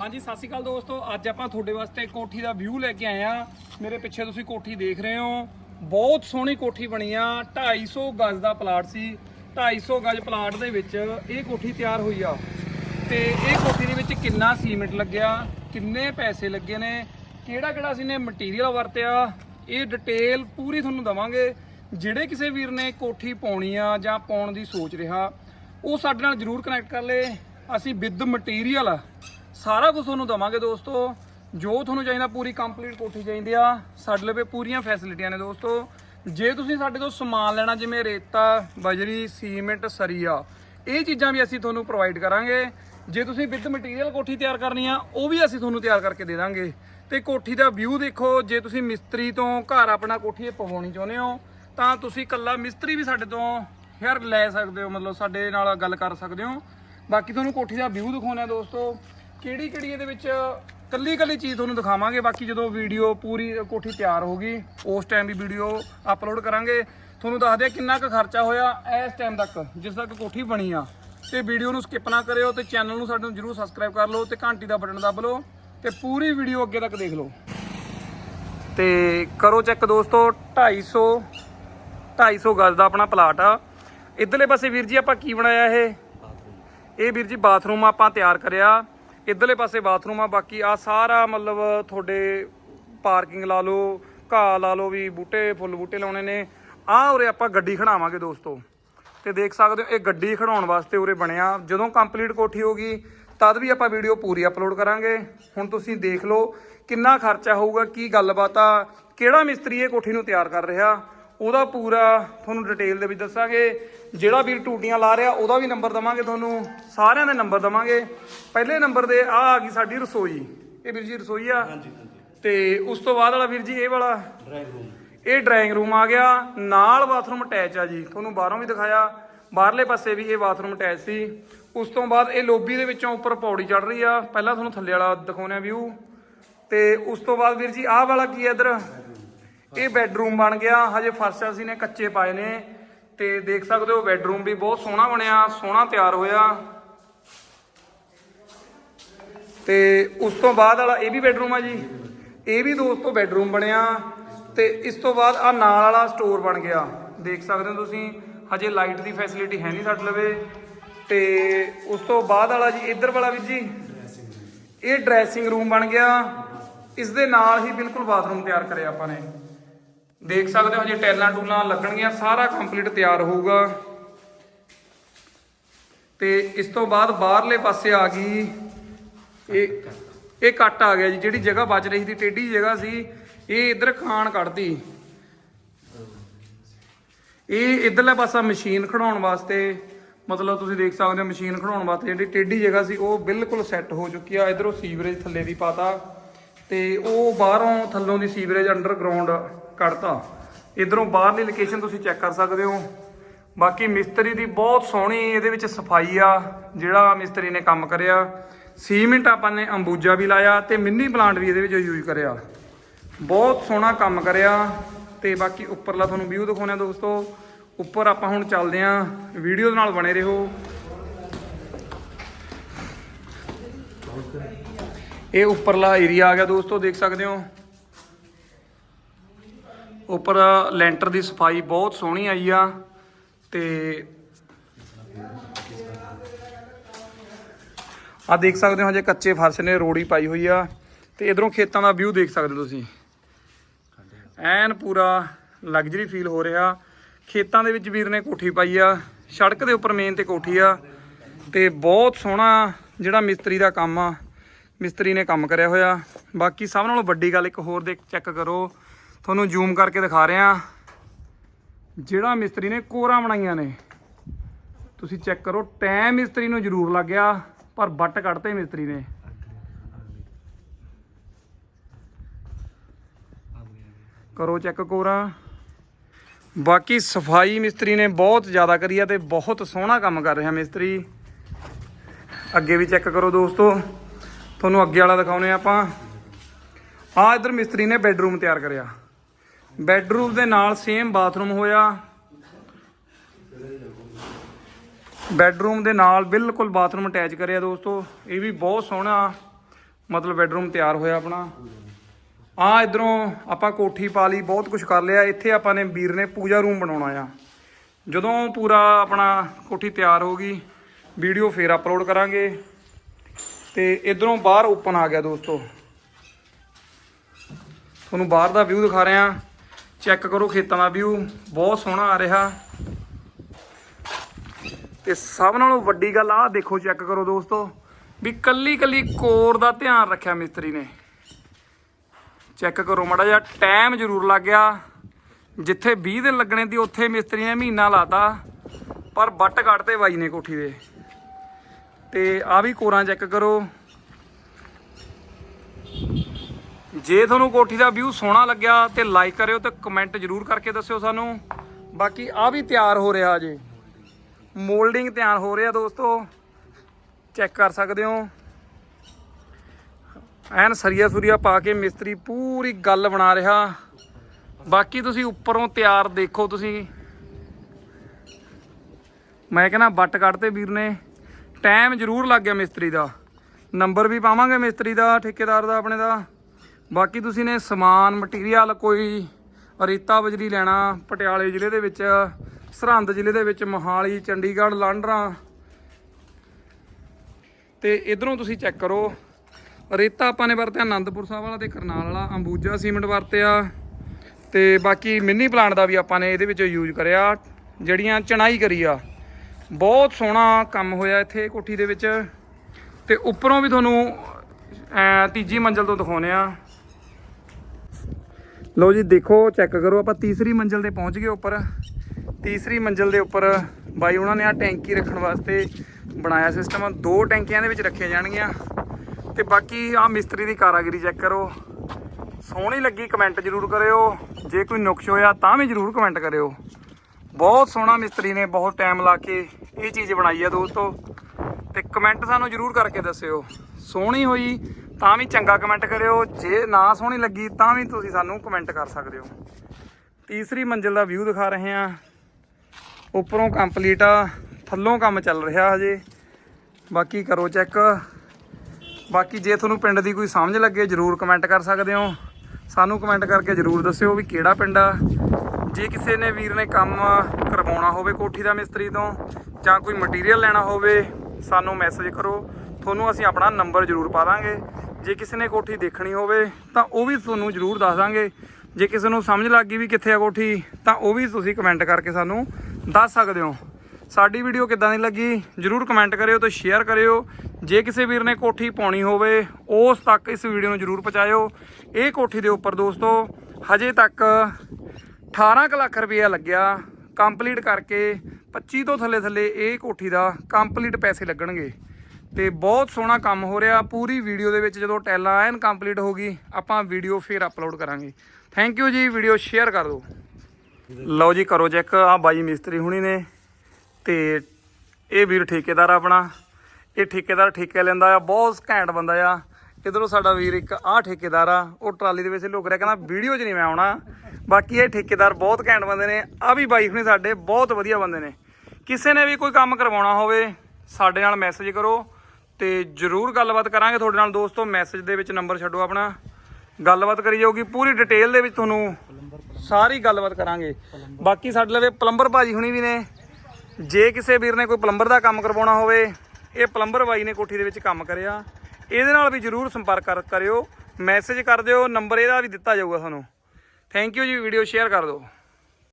ਹਾਂਜੀ, ਸਤਿ ਸ਼੍ਰੀ ਅਕਾਲ ਦੋਸਤੋ। ਅੱਜ ਆਪਾਂ ਤੁਹਾਡੇ ਵਾਸਤੇ ਕੋਠੀ ਦਾ ਵਿਊ ਲੈ ਕੇ ਆਏ ਆ ਮੇਰੇ ਪਿੱਛੇ ਤੁਸੀਂ ਕੋਠੀ ਦੇਖ ਰਹੇ ਹੋ। ਬਹੁਤ ਸੋਹਣੀ ਕੋਠੀ ਬਣੀ ਆ। 250 ਗਜ਼ ਦਾ ਪਲਾਟ ਸੀ। 250 ਗਜ਼ ਪਲਾਟ ਦੇ ਵਿੱਚ ਇਹ ਕੋਠੀ ਤਿਆਰ ਹੋਈ ਆ। ਤੇ ਇਹ ਕੋਠੀ ਦੇ ਵਿੱਚ ਕਿੰਨਾ ਸੀਮੈਂਟ ਲੱਗਿਆ? ਕਿੰਨੇ ਪੈਸੇ ਲੱਗੇ ਨੇ? ਕਿਹੜਾ ਕਿਹੜਾ ਅਸੀਂ ਨੇ ਮਟੀਰੀਅਲ ਵਰਤਿਆ? ਇਹ ਡਿਟੇਲ ਪੂਰੀ ਤੁਹਾਨੂੰ ਦਵਾਂਗੇ। ਜਿਹੜੇ ਕਿਸੇ ਵੀਰ ਨੇ ਕੋਠੀ ਪਾਉਣੀ ਆ ਜਾਂ ਪਾਉਣ ਦੀ ਸੋਚ ਰਿਹਾ, ਉਹ ਸਾਡੇ ਨਾਲ ਜਰੂਰ ਕਨੈਕਟ ਕਰ ਲੇ। ਅਸੀਂ ਵਿਦ ਮਟੀਰੀਅਲ ਸਾਰਾ ਕੁਝ ਤੁਹਾਨੂੰ ਦਵਾਂਗੇ ਦੋਸਤੋ। ਜੋ ਤੁਹਾਨੂੰ ਚਾਹੀਦਾ ਪੂਰੀ ਕੰਪਲੀਟ ਕੋਠੀ ਚਾਹੀਦੀ ਆ, ਸਾਡੇ ਲਵੇ ਪੂਰੀਆਂ ਫੈਸਿਲਿਟੀਆਂ ਨੇ ਦੋਸਤੋ। ਜੇ ਤੁਸੀਂ ਸਾਡੇ ਤੋਂ ਸਮਾਨ ਲੈਣਾ, ਜਿਵੇਂ ਰੇਤਾ, ਬਜਰੀ, ਸੀਮੈਂਟ, ਸਰੀਆ, ਇਹ ਚੀਜ਼ਾਂ ਵੀ ਅਸੀਂ ਤੁਹਾਨੂੰ ਪ੍ਰੋਵਾਈਡ ਕਰਾਂਗੇ। ਜੇ ਤੁਸੀਂ ਵਿਦ ਮਟੀਰੀਅਲ ਕੋਠੀ ਤਿਆਰ ਕਰਨੀ ਆ, ਉਹ ਵੀ ਅਸੀਂ ਤੁਹਾਨੂੰ ਤਿਆਰ ਕਰਕੇ ਦੇ ਦਾਂਗੇ। ਤੇ ਕੋਠੀ ਦਾ ਵਿਊ ਦੇਖੋ, ਜੇ ਤੁਸੀਂ ਮਿਸਤਰੀ ਤੋਂ ਘਰ ਆਪਣਾ ਕੋਠੀ ਪਵਾਉਣੀ ਚਾਹੁੰਦੇ ਹੋ, ਤਾਂ ਤੁਸੀਂ ਕੱਲਾ ਮਿਸਤਰੀ ਵੀ ਸਾਡੇ ਤੋਂ ਯਾਰ ਲੈ ਸਕਦੇ ਹੋ, ਮਤਲਬ ਸਾਡੇ ਨਾਲ ਗੱਲ ਕਰ ਸਕਦੇ ਹੋ। ਬਾਕੀ ਤੁਹਾਨੂੰ ਕੋਠੀ ਦਾ ਵਿਊ ਦਿਖਾਉਣਾ ਦੋਸਤੋ। ਕਿਹੜੀ ਕਿਹੜੀ ਇਹਦੇ ਵਿੱਚ ਕੱਲੀ ਕੱਲੀ ਚੀਜ਼ ਤੁਹਾਨੂੰ ਦਿਖਾਵਾਂਗੇ ਬਾਕੀ ਜਦੋਂ ਵੀਡੀਓ ਪੂਰੀ ਕੋਠੀ ਤਿਆਰ ਹੋ ਗਈ ਉਸ ਟਾਈਮ ਵੀ ਵੀਡੀਓ ਅਪਲੋਡ ਕਰਾਂਗੇ। ਤੁਹਾਨੂੰ ਦੱਸਦੇ ਆ ਕਿੰਨਾ ਕੁ ਖਰਚਾ ਹੋਇਆ ਇਸ ਟਾਈਮ ਤੱਕ ਜਿਸ ਤੱਕ ਕੋਠੀ ਬਣੀ ਆ। ਤੇ ਵੀਡੀਓ ਨੂੰ ਸਕਿਪ ਨਾ ਕਰਿਓ ਤੇ ਚੈਨਲ ਨੂੰ ਸਾਡੇ ਨੂੰ ਜਰੂਰ ਸਬਸਕ੍ਰਾਈਬ ਕਰ ਲਓ ਤੇ ਘੰਟੀ ਦਾ ਬਟਨ ਦਬ ਲਓ ਤੇ ਪੂਰੀ ਵੀਡੀਓ ਅੱਗੇ ਤੱਕ ਦੇਖ ਲਓ। ਤੇ ਕਰੋ ਚੈੱਕ ਦੋਸਤੋ 250 250 ਗਜ਼ ਦਾ ਆਪਣਾ ਪਲਾਟ ਆ। ਇਧਰਲੇ ਪਾਸੇ ਵੀਰ ਜੀ ਆਪਾਂ ਕੀ ਬਣਾਇਆ ਇਹ? ਇਹ ਵੀਰ ਜੀ ਬਾਥਰੂਮ ਆਪਾਂ ਤਿਆਰ ਕਰਿਆ। ਇਧਰਲੇ ਪਾਸੇ ਬਾਥਰੂਮ ਆ, ਬਾਕੀ ਆ ਸਾਰਾ ਮਤਲਬ ਤੁਹਾਡੇ ਪਾਰਕਿੰਗ ਲਾ ਲਓ, ਘਾਹ ਲਾ ਲਓ ਵੀ ਬੂਟੇ, ਫੁੱਲ ਬੂਟੇ ਲਾਉਣੇ ਨੇ। ਆ ਉਰੇ ਆਪਾਂ ਗੱਡੀ ਖੜਾਵਾਂਗੇ ਦੋਸਤੋ। ਤੇ ਦੇਖ ਸਕਦੇ ਹੋ, ਇਹ ਗੱਡੀ ਖੜਾਉਣ ਵਾਸਤੇ ਉਰੇ ਬਣਿਆ। ਜਦੋਂ ਕੰਪਲੀਟ ਕੋਠੀ ਹੋਗੀ ਤਦ ਵੀ ਆਪਾਂ ਵੀਡੀਓ ਪੂਰੀ ਅਪਲੋਡ ਕਰਾਂਗੇ। ਹੁਣ ਤੁਸੀਂ ਦੇਖ ਲਓ, ਕਿੰਨਾ ਖਰਚਾ ਹੋਊਗਾ, ਕੀ ਗੱਲਬਾਤ ਆ, ਕਿਹੜਾ ਮਿਸਤਰੀ ਇਹ ਕੋਠੀ ਨੂੰ ਤਿਆਰ ਕਰ ਰਿਹਾ। ਉਹਦਾ ਪੂਰਾ ਤੁਹਾਨੂੰ ਡਿਟੇਲ ਦੇ ਵਿੱਚ ਦੱਸਾਂਗੇ। ਜਿਹੜਾ ਵੀਰ ਟੂਟੀਆਂ ਲਾ ਰਿਹਾ ਉਹਦਾ ਵੀ ਨੰਬਰ ਦਵਾਂਗੇ ਤੁਹਾਨੂੰ। ਸਾਰਿਆਂ ਦੇ ਨੰਬਰ ਦਵਾਂਗੇ। ਪਹਿਲੇ ਨੰਬਰ ਦੇ ਆ ਆ ਗਈ ਸਾਡੀ ਰਸੋਈ। ਇਹ ਵੀਰ ਜੀ ਰਸੋਈ ਆ। ਤੇ ਉਸ ਤੋਂ ਬਾਅਦ ਵਾਲਾ ਵੀਰ ਜੀ ਇਹ ਵਾਲਾ। ਇਹ ਡਰਾਇੰਗ ਰੂਮ ਆ ਗਿਆ। ਨਾਲ ਬਾਥਰੂਮ ਅਟੈਚ ਆ ਜੀ। ਤੁਹਾਨੂੰ ਬਾਹਰੋਂ ਵੀ ਦਿਖਾਇਆ। ਬਾਹਰਲੇ ਪਾਸੇ ਵੀ ਇਹ ਬਾਥਰੂਮ ਅਟੈਚ ਸੀ। ਉਸ ਤੋਂ ਬਾਅਦ ਇਹ ਲੋਬੀ ਦੇ ਵਿੱਚੋਂ ਉੱਪਰ ਪੌੜੀ ਚੜ ਰਹੀ ਆ। ਪਹਿਲਾਂ ਤੁਹਾਨੂੰ ਥੱਲੇ ਵਾਲਾ ਦਿਖਾਉਂਦੇ ਆ ਵਿਊ ਤੇ ਉਸ ਤੋਂ ਬਾਅਦ ਵੀਰ ਜੀ ਆਹ ਵਾਲਾ ਕੀ ਹੈ ਇਧਰ? ਇਹ ਬੈੱਡਰੂਮ ਬਣ ਗਿਆ। ਹਜੇ ਫਰਸ਼ ਅਸੀਂ ਨੇ ਕੱਚੇ ਪਾਏ ਨੇ ਤੇ ਦੇਖ ਸਕਦੇ ਹੋ ਬੈੱਡਰੂਮ ਵੀ ਬਹੁਤ ਸੋਹਣਾ ਬਣਿਆ, ਸੋਹਣਾ ਤਿਆਰ ਹੋਇਆ। ਤੇ ਉਸ ਤੋਂ ਬਾਅਦ ਵਾਲਾ ਇਹ ਵੀ ਬੈੱਡਰੂਮ ਆ ਜੀ। ਇਹ ਵੀ ਦੋਸਤੋ ਬੈੱਡਰੂਮ ਬਣਿਆ ਤੇ ਇਸ ਤੋਂ ਬਾਅਦ ਆ ਨਾਲ ਵਾਲਾ ਸਟੋਰ ਬਣ ਗਿਆ। ਦੇਖ ਸਕਦੇ ਹੋ ਤੁਸੀਂ, ਹਜੇ ਲਾਈਟ ਦੀ ਫੈਸਿਲਿਟੀ ਹੈ ਨਹੀਂ ਸਾਡੇ ਲਵੇ। ਤੇ ਉਸ ਤੋਂ ਬਾਅਦ ਵਾਲਾ ਜੀ, ਇੱਧਰ ਵਾਲਾ ਵੀ ਜੀ, ਇਹ ਡਰੈਸਿੰਗ ਰੂਮ ਬਣ ਗਿਆ। ਇਸ ਦੇ ਨਾਲ ਹੀ ਬਿਲਕੁਲ ਬਾਥਰੂਮ ਤਿਆਰ ਕਰਿਆ ਆਪਾਂ ਨੇ। ਦੇਖ ਸਕਦੇ ਹੋ ਹਜੇ ਟੈਲਾਂ ਟੂਲਾਂ ਲੱਗਣਗੀਆਂ, ਸਾਰਾ ਕੰਪਲੀਟ ਤਿਆਰ ਹੋਊਗਾ। ਤੇ ਇਸ ਤੋਂ ਬਾਅਦ ਬਾਹਰਲੇ ਪਾਸੇ ਆ ਗਈ। ਇਹ ਇਹ ਕੱਟ ਆ ਗਿਆ ਜੀ, ਜਿਹੜੀ ਜਗ੍ਹਾ ਬਚ ਰਹੀ ਸੀ, ਟੇਢੀ ਜਗ੍ਹਾ ਸੀ, ਇਹ ਇਧਰ ਖਾਨ ਕੱਢਦੀ ਇਹ ਇਧਰਲਾ ਪਾਸਾ ਮਸ਼ੀਨ ਖੜਾਉਣ ਵਾਸਤੇ, ਮਤਲਬ ਤੁਸੀਂ ਦੇਖ ਸਕਦੇ ਹੋ ਮਸ਼ੀਨ ਖੜਾਉਣ ਵਾਸਤੇ ਜਿਹੜੀ ਟੇਢੀ ਜਗ੍ਹਾ ਸੀ, ਉਹ ਬਿਲਕੁਲ ਸੈੱਟ ਹੋ ਚੁੱਕੀ ਆ। ਇਧਰੋਂ ਸੀਵਰੇਜ ਥੱਲੇ ਦੀ ਪਾਤਾ। ਤੇ ਉਹ ਬਾਹਰੋਂ ਥੱਲੋਂ ਦੀ ਸੀਵਰੇਜ ਅੰਡਰਗਰਾਉਂਡ ਕੱਢਤਾ। ਇਧਰੋਂ ਬਾਹਰਲੀ ਲੋਕੇਸ਼ਨ ਤੁਸੀਂ ਚੈੱਕ ਕਰ ਸਕਦੇ ਹੋ। ਬਾਕੀ ਮਿਸਤਰੀ ਦੀ ਬਹੁਤ ਸੋਹਣੀ ਇਹਦੇ ਵਿੱਚ ਸਫ਼ਾਈ ਆ, ਜਿਹੜਾ ਮਿਸਤਰੀ ਨੇ ਕੰਮ ਕਰਿਆ। ਸੀਮੈਂਟ ਆਪਾਂ ਨੇ ਅੰਬੂਜਾ ਵੀ ਲਾਇਆ ਤੇ ਮਿੰਨੀ ਪਲਾਂਟ ਵੀ ਇਹਦੇ ਵਿੱਚ ਯੂਜ਼ ਕਰਿਆ। ਬਹੁਤ ਸੋਹਣਾ ਕੰਮ ਕਰਿਆ। ਤੇ ਬਾਕੀ ਉੱਪਰਲਾ ਤੁਹਾਨੂੰ ਵਿਊ ਦਿਖਾਉਂਦੇ ਆ ਦੋਸਤੋ। ਉੱਪਰ ਆਪਾਂ ਹੁਣ ਚੱਲਦੇ ਆਂ ਵੀਡੀਓ ਨਾਲ ਬਣੇ ਰਹੋ। ਇਹ ਉੱਪਰਲਾ ਏਰੀਆ ਆ ਗਿਆ ਦੋਸਤੋ, ਦੇਖ ਸਕਦੇ ਹੋ। ਉੱਪਰ ਲੈਂਟਰ ਦੀ ਸਫ਼ਾਈ ਬਹੁਤ ਸੋਹਣੀ ਆਈ ਆ ਤੇ ਆ ਦੇਖ ਸਕਦੇ ਹੋ, ਹਜੇ ਕੱਚੇ ਫਰਸ਼ ਨੇ, ਰੋੜੀ ਪਾਈ ਹੋਈ ਆ ਤੇ ਇਧਰੋਂ ਖੇਤਾਂ ਦਾ ਵਿਊ ਦੇਖ ਸਕਦੇ ਹੋ ਤੁਸੀਂ। ਐਨ ਪੂਰਾ ਲਗਜ਼ਰੀ ਫੀਲ ਹੋ ਰਿਹਾ। ਖੇਤਾਂ ਦੇ ਵਿੱਚ ਵੀਰ ਨੇ ਕੋਠੀ ਪਾਈ ਆ, ਸੜਕ ਦੇ ਉੱਪਰ ਮੇਨ ਤੇ ਕੋਠੀ ਆ ਤੇ ਬਹੁਤ ਸੋਹਣਾ ਜਿਹੜਾ ਮਿਸਤਰੀ ਦਾ ਕੰਮ ਆ। ਮਿਸਤਰੀ ਨੇ ਕੰਮ ਕਰਿਆ ਹੋਇਆ। ਬਾਕੀ ਸਭ ਨਾਲੋਂ ਵੱਡੀ ਗੱਲ ਇੱਕ ਹੋਰ ਦੇਖ ਚੈੱਕ ਕਰੋ। ਤੁਹਾਨੂੰ ਜ਼ੂਮ ਕਰਕੇ ਦਿਖਾ ਰਿਹਾ। ਜਿਹੜਾ ਮਿਸਤਰੀ ਨੇ ਕੋਰਾਂ ਬਣਾਈਆਂ ਨੇ। ਤੁਸੀਂ ਚੈੱਕ ਕਰੋ ਟਾਈਮ ਮਿਸਤਰੀ ਨੂੰ ਜ਼ਰੂਰ ਲੱਗਿਆ ਪਰ ਬੱਟ ਕੱਢਤੇ ਮਿਸਤਰੀ ਨੇ। ਕਰੋ ਚੈੱਕ ਕੋਰਾ। ਬਾਕੀ ਸਫ਼ਾਈ ਮਿਸਤਰੀ ਨੇ ਬਹੁਤ ਜ਼ਿਆਦਾ ਕਰੀ ਆ ਤੇ ਬਹੁਤ ਸੋਹਣਾ ਕੰਮ ਕਰ ਰਿਹਾ ਮਿਸਤਰੀ। ਅੱਗੇ ਵੀ ਚੈੱਕ ਕਰੋ ਦੋਸਤੋ। ਤੁਹਾਨੂੰ ਅੱਗੇ ਵਾਲਾ ਦਿਖਾਉਨੇ ਆਪਾਂ। ਆ ਇਧਰ ਮਿਸਤਰੀ ਨੇ ਬੈੱਡਰੂਮ ਤਿਆਰ ਕਰਿਆ। ਬੈੱਡਰੂਮ ਦੇ ਨਾਲ ਸੇਮ ਬਾਥਰੂਮ ਹੋਇਆ। ਬੈੱਡਰੂਮ ਦੇ ਨਾਲ ਬਿਲਕੁਲ ਬਾਥਰੂਮ ਅਟੈਚ ਕਰਿਆ ਦੋਸਤੋ। ਇਹ ਵੀ ਬਹੁਤ ਸੋਹਣਾ ਮਤਲਬ ਬੈੱਡਰੂਮ ਤਿਆਰ ਹੋਇਆ ਆਪਣਾ। ਆ ਇਧਰੋਂ ਆਪਾਂ ਕੋਠੀ ਪਾ ਲਈ ਬਹੁਤ ਕੁਝ ਕਰ ਲਿਆ। ਇੱਥੇ ਆਪਾਂ ਨੇ ਵੀਰ ਨੇ ਪੂਜਾ ਰੂਮ ਬਣਾਉਣਾ ਆ। ਜਦੋਂ ਪੂਰਾ ਆਪਣਾ ਕੋਠੀ ਤਿਆਰ ਹੋ ਗਈ, ਵੀਡੀਓ ਫੇਰ ਅਪਲੋਡ ਕਰਾਂਗੇ। ਤੇ ਇਧਰੋਂ ਬਾਹਰ ਓਪਨ ਆ ਗਿਆ ਦੋਸਤੋ। ਤੁਹਾਨੂੰ ਬਾਹਰ ਦਾ ਵਿਊ ਦਿਖਾ ਰਿਹਾ। ਚੈੱਕ ਕਰੋ ਖੇਤਾਂ ਦਾ ਵਿਊ ਬਹੁਤ ਸੋਹਣਾ ਆ ਰਿਹਾ। ਤੇ ਸਭ ਨਾਲੋਂ ਵੱਡੀ ਗੱਲ ਆਹ ਦੇਖੋ ਚੈੱਕ ਕਰੋ ਦੋਸਤੋ। ਵੀ ਕੱਲੀ ਕੱਲੀ ਕੋਰ ਦਾ ਧਿਆਨ ਰੱਖਿਆ ਮਿਸਤਰੀ ਨੇ। ਚੈੱਕ ਕਰੋ ਮੜਾ ਜਿਹਾ ਟਾਈਮ ਜ਼ਰੂਰ ਲੱਗ ਗਿਆ। ਜਿੱਥੇ 20 ਦਿਨ ਲੱਗਣੇ ਦੀ ਉੱਥੇ ਮਿਸਤਰੀ ਨੇ ਮਹੀਨਾ ਲਾਤਾ। ਪਰ ਬੱਟ ਕੱਢਤੇ ਬਾਈ ਨੇ ਕੋਠੀ ਦੇ। ਤੇ ਆ ਵੀ ਕੋਰਾਂ ਚੈੱਕ ਕਰੋ। ਜੇ ਤੁਹਾਨੂੰ ਕੋਠੀ ਦਾ ਵਿਊ ਸੋਹਣਾ ਲੱਗਿਆ ਤੇ ਲਾਈਕ ਕਰਿਓ ਤੇ ਕਮੈਂਟ ਜ਼ਰੂਰ ਕਰਕੇ ਦੱਸਿਓ ਸਾਨੂੰ। ਬਾਕੀ ਆ ਵੀ ਤਿਆਰ ਹੋ ਰਿਹਾ ਜੇ ਮੋਲਡਿੰਗ ਤਿਆਰ ਹੋ ਰਿਹਾ ਦੋਸਤੋ। ਚੈੱਕ ਕਰ ਸਕਦੇ ਹੋ। ਐਨ ਸਰੀਆ ਸੁਰੀਆ ਪਾ ਕੇ ਮਿਸਤਰੀ ਪੂਰੀ ਗੱਲ ਬਣਾ ਰਿਹਾ। ਬਾਕੀ ਤੁਸੀਂ ਉੱਪਰੋਂ ਤਿਆਰ ਦੇਖੋ ਤੁਸੀਂ। ਮੈਂ ਕਹਿੰਦਾ ਬੱਟ ਕੱਢਤੇ ਵੀਰ ਨੇ। ਟਾਈਮ ਜ਼ਰੂਰ ਲੱਗ ਗਿਆ ਮਿਸਤਰੀ ਦਾ। ਨੰਬਰ ਵੀ ਪਾਵਾਂਗੇ ਮਿਸਤਰੀ ਦਾ, ਠੇਕੇਦਾਰ ਦਾ, ਆਪਣੇ ਦਾ। ਬਾਕੀ ਤੁਸੀਂ ਨੇ ਸਮਾਨ ਮਟੀਰੀਅਲ ਕੋਈ ਰੇਤਾ ਬਜਰੀ ਲੈਣਾ, ਪਟਿਆਲੇ ਜ਼ਿਲ੍ਹੇ ਦੇ ਵਿੱਚ, ਸਰਹੰਦ ਜ਼ਿਲ੍ਹੇ ਦੇ ਵਿੱਚ, ਮੋਹਾਲੀ, ਚੰਡੀਗੜ੍ਹ, ਲਾਂਡਰਾਂ। ਤੇ ਇਧਰੋਂ ਤੁਸੀਂ ਚੈੱਕ ਕਰੋ। ਰੇਤਾ ਆਪਾਂ ਨੇ ਵਰਤਿਆ ਆਨੰਦਪੁਰ ਸਾਹਿਬ ਵਾਲਾ ਤੇ ਕਰਨਾਲ ਵਾਲਾ, ਅੰਬੂਜਾ ਸੀਮੈਂਟ ਵਰਤਿਆ। ਤੇ ਬਾਕੀ ਮਿੰਨੀ ਪਲਾਂਟ ਦਾ ਵੀ ਆਪਾਂ ਨੇ ਇਹਦੇ ਵਿੱਚ ਯੂਜ਼ ਕਰਿਆ, ਜਿਹੜੀਆਂ ਚਣਾਈ ਕਰੀ ਆ। ਬਹੁਤ ਸੋਹਣਾ ਕੰਮ ਹੋਇਆ ਇੱਥੇ ਕੋਠੀ ਦੇ ਵਿੱਚ। ਤੇ ਉੱਪਰੋਂ ਵੀ ਤੁਹਾਨੂੰ ਤੀਜੀ ਮੰਜ਼ਲ ਤੋਂ ਦਿਖਾਉਨੇ ਆ ਲਓ ਜੀ, ਦੇਖੋ ਚੈੱਕ ਕਰੋ, ਆਪਾਂ ਤੀਸਰੀ ਮੰਜ਼ਲ ਤੇ ਪਹੁੰਚ ਗਏ ਉੱਪਰ। ਤੀਸਰੀ ਮੰਜ਼ਲ ਦੇ ਉੱਪਰ ਬਾਈ ਉਹਨਾਂ ਨੇ ਆ ਟੈਂਕੀ ਰੱਖਣ ਵਾਸਤੇ ਬਣਾਇਆ ਸਿਸਟਮ ਦੋ ਟੈਂਕੀਆਂ ਦੇ ਵਿੱਚ ਰੱਖੀਆਂ ਜਾਣਗੀਆਂ। ਤੇ ਬਾਕੀ ਆ ਮਿਸਤਰੀ ਦੀ ਕਾਰਾਗਰੀ ਚੈੱਕ ਕਰੋ। ਸੋਹਣੀ ਲੱਗੀ ਕਮੈਂਟ ਜ਼ਰੂਰ ਕਰਿਓ। ਜੇ ਕੋਈ ਨੁਕਸ ਹੋਇਆ ਤਾਂ ਵੀ ਜ਼ਰੂਰ ਕਮੈਂਟ ਕਰਿਓ। ਬਹੁਤ ਸੋਹਣਾ ਮਿਸਤਰੀ ਨੇ, ਬਹੁਤ ਟਾਈਮ ਲਾ ਕੇ ਇਹ ਚੀਜ਼ ਬਣਾਈ ਆ ਦੋਸਤੋ। ਤੇ ਕਮੈਂਟ ਸਾਨੂੰ ਜ਼ਰੂਰ ਕਰਕੇ ਦੱਸਿਓ, ਸੋਹਣੀ ਹੋਈ ਤਾਂ ਵੀ ਚੰਗਾ ਕਮੈਂਟ ਕਰਿਓ, ਜੇ ਨਾ ਸੋਹਣੀ ਲੱਗੀ ਤਾਂ ਵੀ ਤੁਸੀਂ ਸਾਨੂੰ ਕਮੈਂਟ ਕਰ ਸਕਦੇ ਹੋ। ਤੀਸਰੀ ਮੰਜ਼ਿਲ ਦਾ ਵਿਊ ਦਿਖਾ ਰਹੇ ਹਾਂ। ਉੱਪਰੋਂ ਕੰਪਲੀਟ ਆ, ਥੱਲੋਂ ਕੰਮ ਚੱਲ ਰਿਹਾ ਹਜੇ। ਬਾਕੀ ਕਰੋ ਚੈੱਕ ਬਾਕੀ ਜੇ ਤੁਹਾਨੂੰ ਪਿੰਡ ਦੀ ਕੋਈ ਸਮਝ ਲੱਗੇ, ਜਰੂਰ ਕਮੈਂਟ ਕਰ ਸਕਦੇ ਹੋ। ਸਾਨੂੰ ਕਮੈਂਟ ਕਰਕੇ ਜਰੂਰ ਦੱਸਿਓ ਵੀ ਕਿਹੜਾ ਪਿੰਡ ਆ। ਜੇ ਕਿਸੇ ਨੇ ਵੀਰ ਨੇ ਕੰਮ ਕਰਵਾਉਣਾ ਹੋਵੇ ਕੋਠੀ ਦਾ ਮਿਸਤਰੀ ਤੋਂ ਜਾਂ ਕੋਈ ਮਟੀਰੀਅਲ ਲੈਣਾ ਹੋਵੇ, ਸਾਨੂੰ ਮੈਸੇਜ ਕਰੋ। ਤੁਹਾਨੂੰ ਅਸੀਂ ਆਪਣਾ ਨੰਬਰ ਜਰੂਰ ਪਾ ਦਾਂਗੇ। ਜੇ ਕਿਸੇ ਨੇ ਕੋਠੀ ਦੇਖਣੀ ਹੋਵੇ, ਤਾਂ ਉਹ ਵੀ ਤੁਹਾਨੂੰ ਜਰੂਰ ਦੱਸ ਦਾਂਗੇ। ਜੇ ਕਿਸੇ ਨੂੰ ਸਮਝ ਲੱਗ ਗਈ ਵੀ ਕਿੱਥੇ ਆ ਕੋਠੀ, ਤਾਂ ਉਹ ਵੀ ਤੁਸੀਂ ਕਮੈਂਟ ਕਰਕੇ ਸਾਨੂੰ ਦੱਸ ਸਕਦੇ ਹੋ। ਸਾਡੀ ਵੀਡੀਓ ਕਿੱਦਾਂ ਦੀ ਲੱਗੀ, ਜਰੂਰ ਕਮੈਂਟ ਕਰਿਓ ਤੇ ਸ਼ੇਅਰ ਕਰਿਓ। ਜੇ ਕਿਸੇ ਵੀਰ ਨੇ ਕੋਠੀ ਪਾਉਣੀ ਹੋਵੇ, ਉਸ ਤੱਕ ਇਸ ਵੀਡੀਓ ਨੂੰ ਜਰੂਰ ਪਹੁੰਚਾਇਓ। ਇਹ ਕੋਠੀ ਦੇ ਉੱਪਰ ਦੋਸਤੋ, ਹਜੇ ਤੱਕ 18 ਕੁ ਲੱਖ ਰੁਪਇਆ ਲੱਗਿਆ। ਕੰਪਲੀਟ ਕਰਕੇ 25 ਤੋਂ ਥੱਲੇ ਥੱਲੇ ਇਹ ਕੋਠੀ ਦਾ ਕੰਪਲੀਟ ਪੈਸੇ ਲੱਗਣਗੇ। ਤੇ ਬਹੁਤ ਸੋਹਣਾ ਕੰਮ ਹੋ ਰਿਹਾ। ਪੂਰੀ ਵੀਡੀਓ ਦੇ ਵਿੱਚ ਜਦੋਂ ਟੈਲਾਂ ਐਨ ਕੰਪਲੀਟ ਹੋ ਗਈ, ਆਪਾਂ ਵੀਡੀਓ ਫੇਰ ਅਪਲੋਡ ਕਰਾਂਗੇ। Thank you ji video share ਕਰ ਦਿਓ। ਲਓ ਜੀ, ਕਰੋ ਚੈੱਕ ਆ ਬਾਈ ਮਿਸਤਰੀ ਹੁਣੀ ਨੇ ਤੇ ਇਹ ਵੀਰ ਠੇਕੇਦਾਰ ਆਪਣਾ। ਇਹ ਠੇਕੇਦਾਰ ਠੇਕੇ ਲੈਂਦਾ ਆ, ਬਹੁਤ ਘੈਂਟ ਬੰਦਾ ਆ। ਇਧਰੋਂ ਸਾਡਾ ਵੀਰ ਇੱਕ ਆਹ ਠੇਕੇਦਾਰ ਆ, ਉਹ ਟਰਾਲੀ ਦੇ ਵਿੱਚ ਲੁਕ ਰਿਹਾ, ਕਹਿੰਦਾ, ਵੀਡੀਓ 'ਚ ਨਹੀਂ ਮੈਂ ਆਉਣਾ। ਬਾਕੀ ਇਹ ਠੇਕੇਦਾਰ ਬਹੁਤ ਘੈਂਟ ਬੰਦੇ ਨੇ ਆ ਵੀ ਬਾਈ ਹੁਣੀ ਸਾਡੇ ਬਹੁਤ ਵਧੀਆ ਬੰਦੇ ਨੇ। ਕਿਸੇ ਨੇ ਵੀ ਕੋਈ ਕੰਮ ਕਰਵਾਉਣਾ ਹੋਵੇ, ਸਾਡੇ ਨਾਲ ਮੈਸੇਜ ਕਰੋ ਤੇ ਜਰੂਰ ਗੱਲਬਾਤ ਕਰਾਂਗੇ ਤੁਹਾਡੇ ਨਾਲ ਦੋਸਤੋ ਮੈਸੇਜ ਦੇ ਵਿੱਚ ਨੰਬਰ ਛੱਡੋ ਆਪਣਾ। ਗੱਲਬਾਤ ਕਰੀ ਜਾਊਗੀ, ਪੂਰੀ ਡਿਟੇਲ ਦੇ ਵਿੱਚ ਤੁਹਾਨੂੰ ਸਾਰੀ ਗੱਲਬਾਤ ਕਰਾਂਗੇ। ਬਾਕੀ ਸਾਡੇ ਲਵੇ ਪਲੰਬਰ ਭਾਜੀ ਹੁਣੀ ਵੀ ਨੇ। ਜੇ ਕਿਸੇ ਵੀਰ ਨੇ ਕੋਈ ਪਲੰਬਰ ਦਾ ਕੰਮ ਕਰਵਾਉਣਾ ਹੋਵੇ, ਇਹ ਪਲੰਬਰ ਬਾਈ ਨੇ ਕੋਠੀ ਦੇ ਵਿੱਚ ਕੰਮ ਕਰਿਆ। ਇਹਦੇ ਨਾਲ ਵੀ ਜਰੂਰ ਸੰਪਰਕ ਕਰ- ਕਰਿਓ। ਮੈਸੇਜ ਕਰ ਦਿਓ ਨੰਬਰ ਇਹਦਾ ਵੀ ਦਿੱਤਾ ਜਾਊਗਾ ਤੁਹਾਨੂੰ। Thank you ji video share ਕਰ ਦਿਓ।